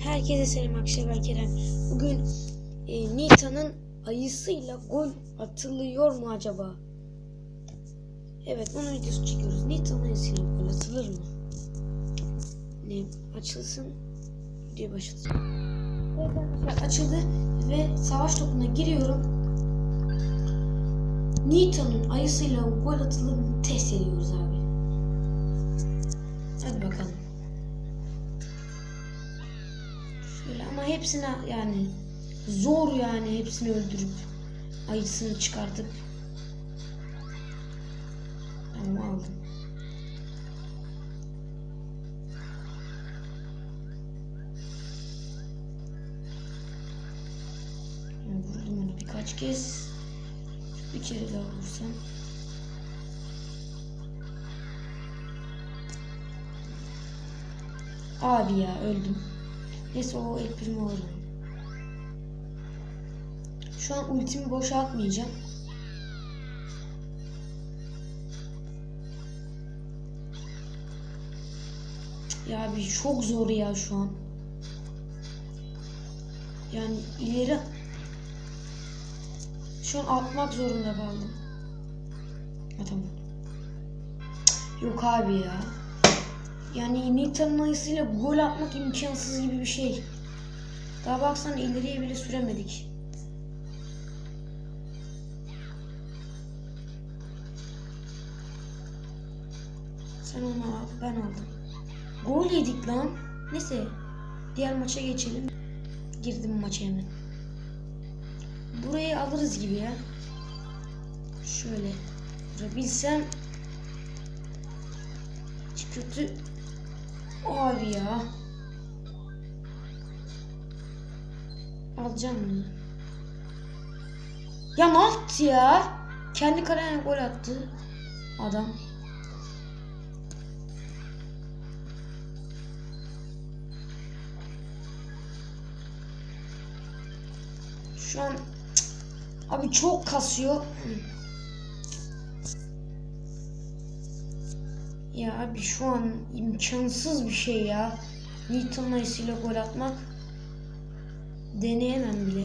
Herkese selam arkadaşlar ben Kerem. Bugün e, Nita'nın ayısıyla gol atılıyor mu acaba? Evet bunun videosu çekiyoruz. Nita'nın ayısıyla gol atılır mı? Ne açılsın diye başlatacağım. Evet arkadaşlar açıldı ve savaş topuna giriyorum. Nita'nın ayısıyla gol atılır mı test ediyoruz abi. Hadi bakalım. Hepsine yani zor yani hepsini öldürüp ayısını çıkartıp tamam aldım. Vurdum onu birkaç kez. Bir kere daha vursam. Abi ya öldüm. Neyse o el primo alırım. Şu an ultimi boşa atmayacağım. Ya abi çok zor ya şu an. Yani ileri şu an atmak zorunda kaldım. Ha tamam. Yok abi ya. Yani Nita'nın ayısıyla gol atmak imkansız gibi bir şey. Daha baksana ileriye bile süremedik. Sen onu al, ben aldım. Gol yedik lan. Neyse, diğer maça geçelim. Girdim maça hemen. Burayı alırız gibi ya. Şöyle vurabilsem hiç kötü Abi ya. Alacağım bunu. Ya ne yaptı ya? Kendi kalene gol attı. Adam. Şu an abi çok kasıyor. Ya abi şu an imkansız bir şey ya. Newton ayısıyla gol atmak. Deneyemem bile.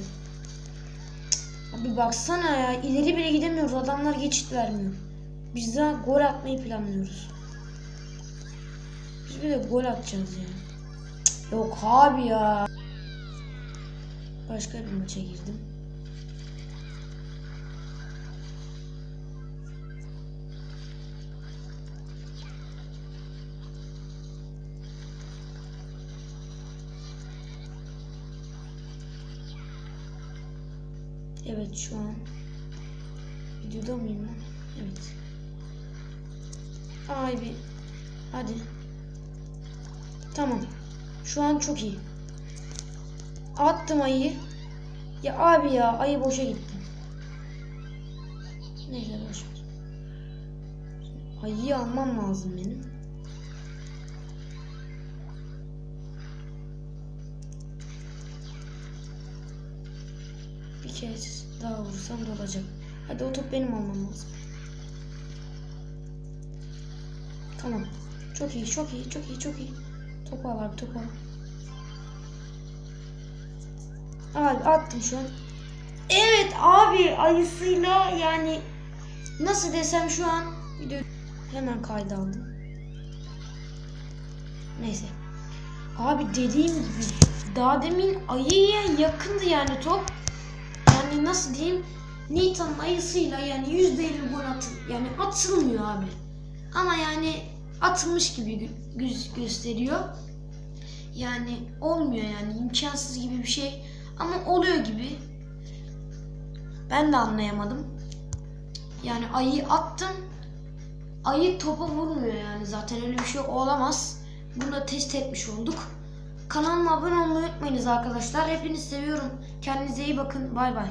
Abi baksana ya ileri bile gidemiyoruz. Adamlar geçit vermiyor. Biz daha gol atmayı planlıyoruz. Biz bir de gol atacağız ya. Cık. Yok abi ya. Başka bir maça girdim. Evet şu an videoda mıyım ben? Evet. Ay bir hadi. Tamam. Şu an çok iyi. Attım ayıyı. Ya abi ya ayı boşa gitti. Neyse boş ver. Ayıyı almam lazım benim. Kez daha vursam dolacak. Hadi o top benim almam lazım. Tamam. Çok iyi, çok iyi, çok iyi, çok iyi. Topu al abi, topu al. Abi attım şu an. Evet abi ayısıyla yani nasıl desem şu an video hemen kayda aldım. Neyse. Abi dediğim gibi daha demin ayıya yakındı yani top. Yani nasıl diyeyim Nitan'ın ayısıyla yani %50 gol atıl yani atılmıyor abi. Ama yani atılmış gibi gö- göz gösteriyor. Yani olmuyor yani imkansız gibi bir şey ama oluyor gibi. Ben de anlayamadım. Yani ayı attım. Ayı topa vurmuyor yani zaten öyle bir şey olamaz. Bunu da test etmiş olduk. Kanalıma abone olmayı unutmayınız arkadaşlar. Hepinizi seviyorum. Kendinize iyi bakın. Bay bay.